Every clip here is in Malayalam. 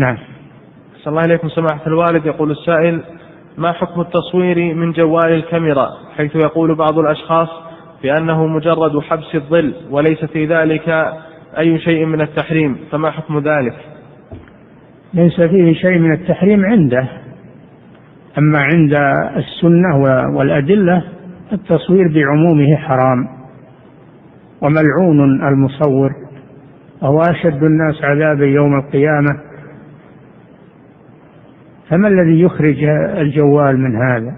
نعم. صلى الله عليكم سماحة الوالد. يقول السائل ما حكم التصوير من جوال الكاميرا؟ حيث يقول بعض الأشخاص بأنه مجرد حبس الظل وليس في ذلك أي شيء من التحريم فما حكم ذلك؟ ليس فيه شيء من التحريم عنده. أما عند السنة والأدلة التصوير بعمومه حرام. وملعون المصور. وهو أشد الناس عذابا يوم القيامة. فما الذي يخرج الجوال من هذا؟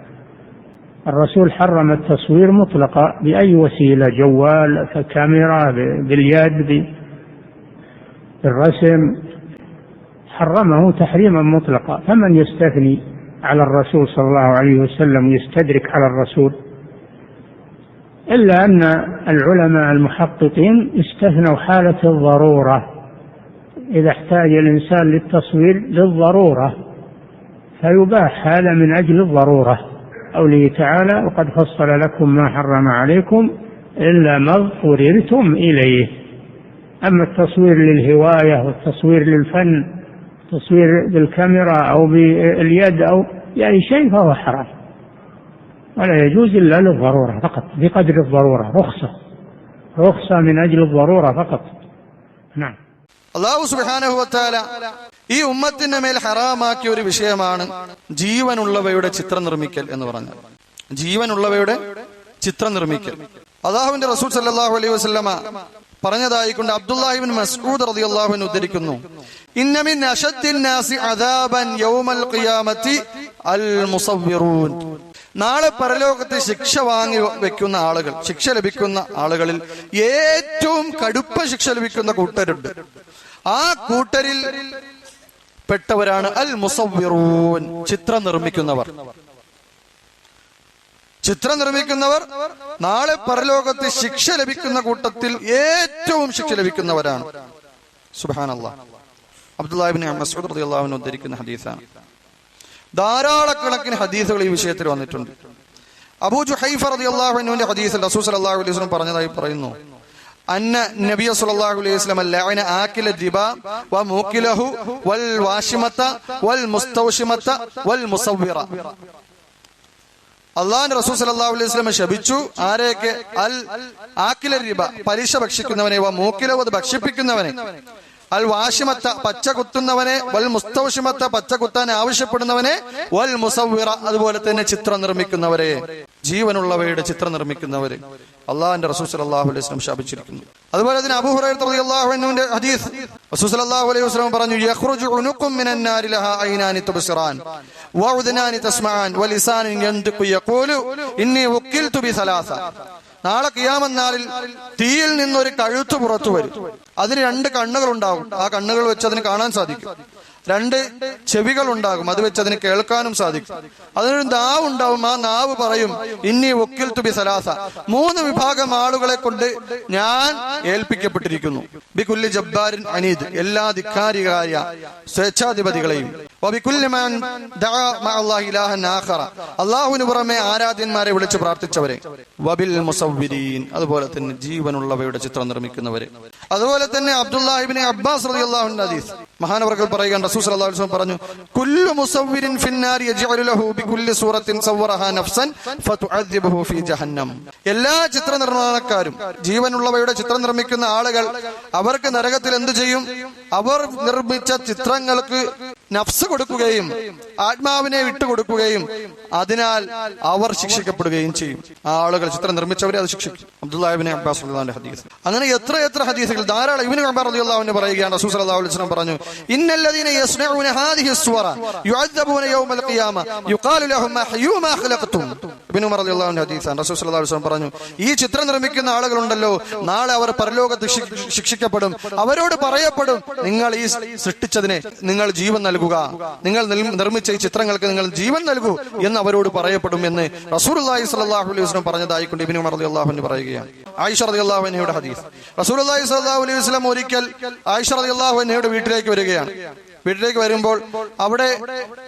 الرسول حرم التصوير مطلقا بأي وسيلة؟ جوال كاميرا باليد بالرسم. حرمه تحريما مطلقا. فمن يستثني على الرسول صلى الله عليه وسلم ويستدرك على الرسول؟ إلا أن العلماء المحققين استثنوا حالة الضرورة. إذا احتاج الإنسان للتصوير للضرورة. فيباح هذا من أجل الضرورة. قوله تعالى وقد فصل لكم ما حرم عليكم إلا ما اضطررتم إليه. أما التصوير للهواية والتصوير للفن تصوير بالكاميرا أو باليد أو أي شيء فهو حرام. ولا يجوز إلا للضرورة فقط بقدر الضرورة رخصة. رخصة من أجل الضرورة فقط. نعم. الله سبحانه وتعالى ഈ ഉമ്മത്തിന്റെ മേൽ ഹറാമാക്കിയ ഒരു വിഷയമാണ് ജീവനുള്ളവയുടെ ചിത്രം നിർമ്മിക്കൽ എന്ന് പറഞ്ഞു ജീവനുള്ളവയുടെ ചിത്രം നിർമ്മിക്കൽ അള്ളാഹുവിന്റെ റസൂൽ സല്ലാഹു അലൈഹി വസ്ലമ പറഞ്ഞതായിക്കൊണ്ട് അബ്ദുല്ലാഹിബിൻ മസ്ഊദ് അൻഹു ഉദ്ധരിക്കുന്നു. അദാബൻ യൗമൽ ഖിയാമത്തി അൽ നാളെ പരലോകത്തെ ശിക്ഷ വാങ്ങി വെക്കുന്ന ആളുകൾ ശിക്ഷ ലഭിക്കുന്ന ആളുകളിൽ ഏറ്റവും കടുപ്പ ശിക്ഷ ലഭിക്കുന്ന കൂട്ടരുണ്ട്. ആ കൂട്ടരിൽ പെട്ടവരാണ് അൽ മുസവ്വിറൂൻ ചിത്രം നിർമ്മിക്കുന്നവർ ചിത്രം നിർമ്മിക്കുന്നവർ നാളെ പരലോകത്ത് ശിക്ഷ ലഭിക്കുന്ന കൂട്ടത്തിൽ ഏറ്റവും ശിക്ഷ ലഭിക്കുന്നവരാണ്. സുബാനല്ല റളിയല്ലാഹു ഉദ്ധരിക്കുന്ന ഹദീസാണ്. ധാരാളക്കണക്കിന് ഹദീസുകൾ ഈ വിഷയത്തിൽ വന്നിട്ടുണ്ട്. അബൂ ജുഹൈഫ റളിയല്ലാഹു അൻഹുവിന്റെ ഹദീസിൽ റസൂൽ അള്ളാഹു അലൈഹി പറഞ്ഞതായി പറയുന്നു. അന്ന നബിയ സല്ലല്ലാഹു അലൈഹി വസല്ലം ലഅന ആകില ദിബ വ മൂക്കിലഹു വൽ വാഷിമത വൽ മുസ്തൗഷിമത വൽ മുസവ്വിറ. അള്ളാഹു റസൂൽ സല്ലല്ലാഹു അലൈഹി വസല്ലം ശപിച്ചു. ആരെയൊക്കെ? അൽ ആക്കില റിബ പലിശ ഭക്ഷിക്കുന്നവനെ വ മൂക്കിലഹു അത് ഭക്ഷിപ്പിക്കുന്നവനെ. അൽ വാഷിമത്ത പച്ച കുത്തുന്നവനെ വൽ മുസ്തൗഷിമത്ത പച്ച കുത്താൻ ആവശ്യപ്പെടുന്നവനെ വൽ മുസവ്വിറ അതുപോലെ തന്നെ ചിത്രം നിർമ്മിക്കുന്നവരെ. ജീവനുള്ളവയുടെ ചിത്രം നിർമ്മിക്കുന്നവരെ അള്ളാഹിന്റെ റസൂസ് അള്ളാഹു അലൈഹി വസ്ലം ശാപിച്ചിരിക്കുന്നു. അതുപോലെ തന്നെ അബൂ ഹുറൈറ റളിയല്ലാഹു അൻഹുവിന്റെ ഹദീസ് റസൂൽ സല്ലല്ലാഹു അലൈഹി വസല്ലം പറഞ്ഞു നാളെ കിയാമന്നാളിൽ തീയിൽ നിന്നൊരു കഴുത്ത് പുറത്തു വരും. അതിന് രണ്ട് കണ്ണുകൾ ഉണ്ടാവും ആ കണ്ണുകൾ വെച്ച് അതിന് കാണാൻ സാധിക്കും. രണ്ട് ചെവികൾ ഉണ്ടാകും അത് വെച്ച് അതിന് കേൾക്കാനും സാധിക്കും. അതിനൊരു നാവ് ഉണ്ടാവും ആ നാവ് പറയും ഇന്നി ഒക്കിൽ തുബി സലാസ. മൂന്ന് വിഭാഗം ആളുകളെ കൊണ്ട് ഞാൻ ഏൽപ്പിക്കപ്പെട്ടിരിക്കുന്നു. ബികുല്ലി ജബ്ബാരിൻ അനീദ് എല്ലാ ധിക്കാരികാര്യ സ്വേച്ഛാധിപതികളെയും. അള്ളാഹുവിന് പുറമെ ആരാധ്യന്മാരെ വിളിച്ച് പ്രാർത്ഥിച്ചവരെ. വബിൽ മുസവ്വിരീൻ അതുപോലെ തന്നെ ജീവനുള്ളവയുടെ ചിത്രം നിർമ്മിക്കുന്നവരെ. അതുപോലെ തന്നെ അബ്ദുല്ലാഹിബിൻ അബ്ബാസ് റളിയല്ലാഹു ഹദീസ്. മഹാനവർകൾ പറയുകയാണ് റസൂൽ സല്ലല്ലാഹു അലൈഹി വസല്ലം പറഞ്ഞു കുല്ലു മുസവ്വിരിൻ ഫിന്നാരി യജ്അലു ലഹു ബികുല്ലി സൂറത്തിൻ സവ്വറഹ നഫ്സൻ ഫതുഅദ്ദിബുഹു ഫീ ജഹന്നം. എല്ലാ ചിത്ര നിർമ്മാണക്കാരും ജീവനുള്ളവയുടെ ചിത്രം നിർമ്മിക്കുന്ന ആളുകൾ അവർക്ക് നരകത്തിൽ എന്തു ചെയ്യും? അവർ നിർമ്മിച്ച ചിത്രങ്ങൾക്ക് നഫ്സ് കൊടുക്കുകയും ആത്മാവിനെ വിട്ടുകൊടുക്കുകയും അതിനാൽ അവർ ശിക്ഷിക്കപ്പെടുകയും ചെയ്യും. ആ ആളുകൾ ചിത്രം നിർമ്മിച്ചവരെ അത് ശിക്ഷിക്കും. അബ്ദുല്ലാഹിബിനെ അബ്ബാസ് അള്ളാഹുന്റെ ഹദീസ്. അങ്ങനെ എത്ര എത്ര ഹദീസുകൾ ധാരാളം ഇവന് അബ്ബാർ അലി അള്ളാഹുവിന് പറയുകയാണ്. റസൂസ് അള്ളാഹു അലിസ്ലാം പറഞ്ഞു ഇന്നല്ലദീനെ പറഞ്ഞു ഈ ചിത്രം നിർമ്മിക്കുന്ന ആളുകളുണ്ടല്ലോ നാളെ അവർ പരലോകത്ത് ശിക്ഷിക്കപ്പെടും. അവരോട് പറയപ്പെടും നിങ്ങൾ ഈ സൃഷ്ടിച്ചതിനെ നിങ്ങൾ ജീവൻ നൽകും. നൽകുക. നിങ്ങൾ നിർമ്മിച്ച ഈ ചിത്രങ്ങൾക്ക് നിങ്ങൾ ജീവൻ നൽകൂ എന്ന് അവരോട് പറയപ്പെടും എന്ന് റസൂലുള്ളാഹി സ്വല്ലല്ലാഹു അലൈഹി വസല്ലം പറഞ്ഞതായിക്കൊണ്ട് ഇബ്നു ഉമർ റളിയല്ലാഹു അൻഹു പറയുകയാണ്. ആയിഷ റളിയല്ലാഹു അൻഹയുടെ ഹദീസ്. റസൂലുള്ളാഹി സ്വല്ലല്ലാഹു അലൈഹി വസല്ലം ഒരിക്കൽ ആയിഷ റളിയല്ലാഹു അൻഹയുടെ വീട്ടിലേക്ക് വരികയാണ്. വീട്ടിലേക്ക് വരുമ്പോൾ അവിടെ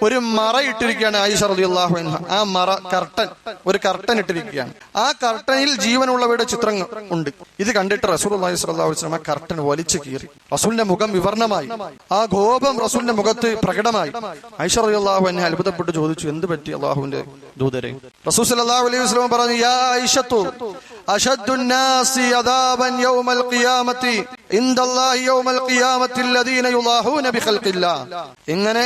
ഒരു മറ ഇട്ടിരിക്കുകയാണ് ആയിഷ റളിയല്ലാഹു അൻഹ. ആ മറ കർട്ടൻ ഒരു കർട്ടൻ ഇട്ടിരിക്കുകയാണ്. ആ കർട്ടനിൽ ജീവനുള്ളവയുടെ ചിത്രങ്ങൾ ഉണ്ട്. ഇത് കണ്ടിട്ട് റസൂൽ അള്ളാഹി സ്വല്ലല്ലാഹു അലൈഹി വസല്ലം ആ കർട്ടൻ വലിച്ചു കീറി. റസൂലിന്റെ മുഖം വിവർണമായി. ആ കോപം റസൂലിന്റെ മുഖത്ത് പ്രകടമായി. ആയിഷ റളിയല്ലാഹു അൻഹ അത്ഭുതപ്പെട്ട് ചോദിച്ചു എന്ത് പറ്റി അള്ളാഹുവിന്റെ ദൂതരെ? റസൂൽ സല്ലല്ലാഹു അലൈഹി വസല്ലം പറഞ്ഞു യാ ആയിഷത്തു അഷദ്ദു الناس عذابا يوم القيامة عند الله يوم القيامة الذين يضاهون بخلق الله ഇങ്ങനെ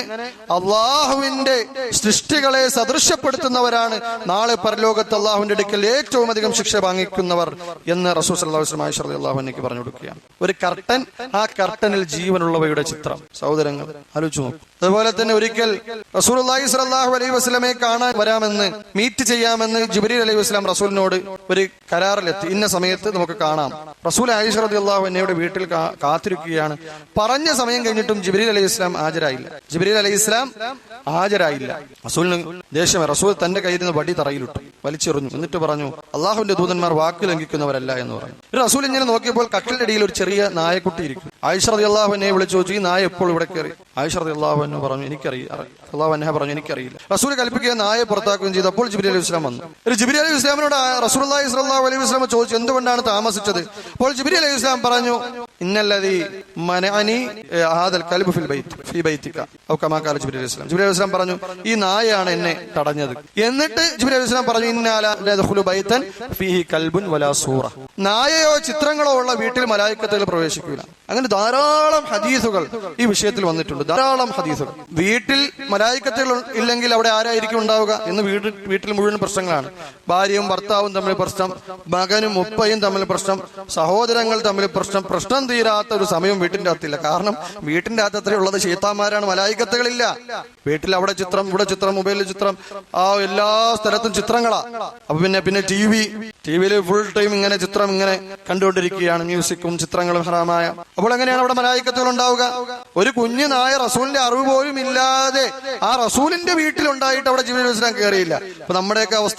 അള്ളാഹുവിന്റെ സൃഷ്ടികളെ സദൃശ്യപ്പെടുത്തുന്നവരാണ് നാളെ പരലോകത്ത് അള്ളാഹുവിന്റെ അടുക്കൽ ഏറ്റവും അധികം ശിക്ഷ വാങ്ങിക്കുന്നവർ എന്ന് റസൂൽ സല്ലല്ലാഹു അലൈഹി വസല്ലം ആയിഷ റളിയല്ലാഹു അൻഹയ്ക്ക് പറഞ്ഞു കൊടുക്കുകയാണ് ഒരു കർട്ടൻ ആ കർട്ടനിൽ ജീവനുള്ളവയുടെ ചിത്രം സഹോദരങ്ങൾ ആലോചിച്ചു നോക്കൂ അതുപോലെ തന്നെ ഒരിക്കൽ റസൂൽ സ്വല്ലല്ലാഹു അലൈഹി വസല്ലമയെ കാണാൻ വരാമെന്ന് മീറ്റ് ചെയ്യാമെന്ന് ജിബ്രീൽ അലൈഹി വസല്ലം റസൂലിനോട് ഒരു കരാറിലെത്തി. ഇന്ന സമയത്ത് നമുക്ക് കാണാം. റസൂൽ ആയിഷ അള്ളാഹു എന്നയുടെ വീട്ടിൽ കാത്തിരിക്കുകയാണ്. പറഞ്ഞ സമയം കഴിഞ്ഞിട്ടും ജിബ്രീൽ അലൈഹി ഇസ്ലാം ഹാജരായില്ല. ജിബ്രീൽ അലൈഹി ഇസ്ലാം ഹാജരായില്ല. റസൂലിന് ദേഷ്യം റസൂൽ തന്റെ കയ്യിൽ നിന്ന് വടി തറയിലിട്ടു. വലിച്ചെറിഞ്ഞു. എന്നിട്ട് പറഞ്ഞു അള്ളാഹുവിന്റെ ദൂതന്മാർ വാക്ക് ലംഘിക്കുന്നവരല്ല എന്ന് പറഞ്ഞു. റസൂൽ ഇങ്ങനെ നോക്കിയപ്പോൾ കട്ടിലിന്റെ അടിയിൽ ഒരു ചെറിയ നായക്കുട്ടി ഇരിക്കും ആയിഷറതി അള്ളാഹു എന്നെ വിളിച്ചു ചോദിച്ചു ഈ നായ എപ്പോൾ ഇവിടെ കയറി? ആയിഷ അള്ളാഹു എന്ന് പറഞ്ഞു എനിക്കറിയില്ല അള്ളാഹു അൻഹ പറഞ്ഞു എനിക്കറിയില്ല. റസൂൽ കൽപ്പിക്കുക നായെ പുറത്താക്കുകയും ചെയ്തപ്പോൾ ജിബ്രീൽ അലൈഹി ഇസ്ലാം വന്നു. ജിബ്രീൽ അലൈഹി ഇസ്ലാമിനോട് റസൂൽ സ്വല്ലല്ലാഹു അലൈഹി വസല്ലം ചോദിച്ചു എന്തുകൊണ്ടാണ് താമസിച്ചത്? അപ്പോൾ ജിബ്രീൽ അലൈഹി ഇസ്ലാം പറഞ്ഞു ഇന്നല്ലതി മനഅനി ഹാദൽ കൽബ് ഫിൽ ബൈത്ത് ഫി ബൈത്തിക. ഔ കമാ ഖാല ജിബ്രീൽ അലൈഹി ഇസ്ലാം ജിബ്രീൽ അലൈഹി ഇസ്ലാം പറഞ്ഞു ഈ നായയാണ് എന്നെ തടഞ്ഞത്. എന്നിട്ട് ജിബ്രീൽ അലൈഹി ഇസ്ലാം പറഞ്ഞു ഇന്നാല ലദഖുലു ബൈതൻ ഫീഹി കൽബുൻ വലാ സൂറ. നായയോ ചിത്രങ്ങളോ ഉള്ള വീട്ടിൽ മലായിക്കത്തുകൾ പ്രവേശിക്കില്ല അങ്ങനെ ധാരാളം ഹദീസുകൾ ഈ വിഷയത്തിൽ വന്നിട്ടുണ്ട്. ധാരാളം ഹദീസുകൾ. വീട്ടിൽ മലായിക്കത്തുകൾ ഇല്ലെങ്കിൽ അവിടെ ആരായിരിക്കും ഉണ്ടാവുക? എന്ന് വീട്ടിൽ വീട്ടിൽ മുഴുവൻ പ്രശ്നങ്ങളാണ്. ഭാര്യയും ഭർത്താവും തമ്മിൽ പ്രശ്നം മകനും ഉപ്പയും തമ്മിൽ പ്രശ്നം സഹോദരങ്ങൾ തമ്മിൽ പ്രശ്നം. പ്രശ്നം തീരാത്ത ഒരു സമയം വീട്ടിന്റെ അകത്തില്ല. കാരണം വീട്ടിന്റെ അകത്ത് അത്രയുള്ളത് ശീത്താന്മാരാണ് മലായിക്കത്തുകളില്ല. വീട്ടിൽ അവിടെ ചിത്രം ഇവിടെ ചിത്രം മൊബൈലിൽ ചിത്രം. ആ എല്ലാ സ്ഥലത്തും ചിത്രങ്ങളാ. അപ്പൊ പിന്നെ പിന്നെ ടി വി ടി വിയിൽ ഫുൾ ടൈം ഇങ്ങനെ ചിത്രം ഇങ്ങനെ കണ്ടുകൊണ്ടിരിക്കുകയാണ് മ്യൂസിക്കും ചിത്രങ്ങളും ഹറാമായ. അപ്പോൾ എങ്ങനെയാണ് അവിടെ മലായിക്കത്തുകൾ ഉണ്ടാവുക? ഒരു കുഞ്ഞു നായ റസൂലിന്റെ അറിവ് പോലും ഇല്ലാതെ ആ റസൂലിന്റെ വീട്ടിലുണ്ടായിട്ട് അവിടെ ജീവിതം കയറിയില്ല. അപ്പൊ നമ്മുടെയൊക്കെ അവസ്ഥ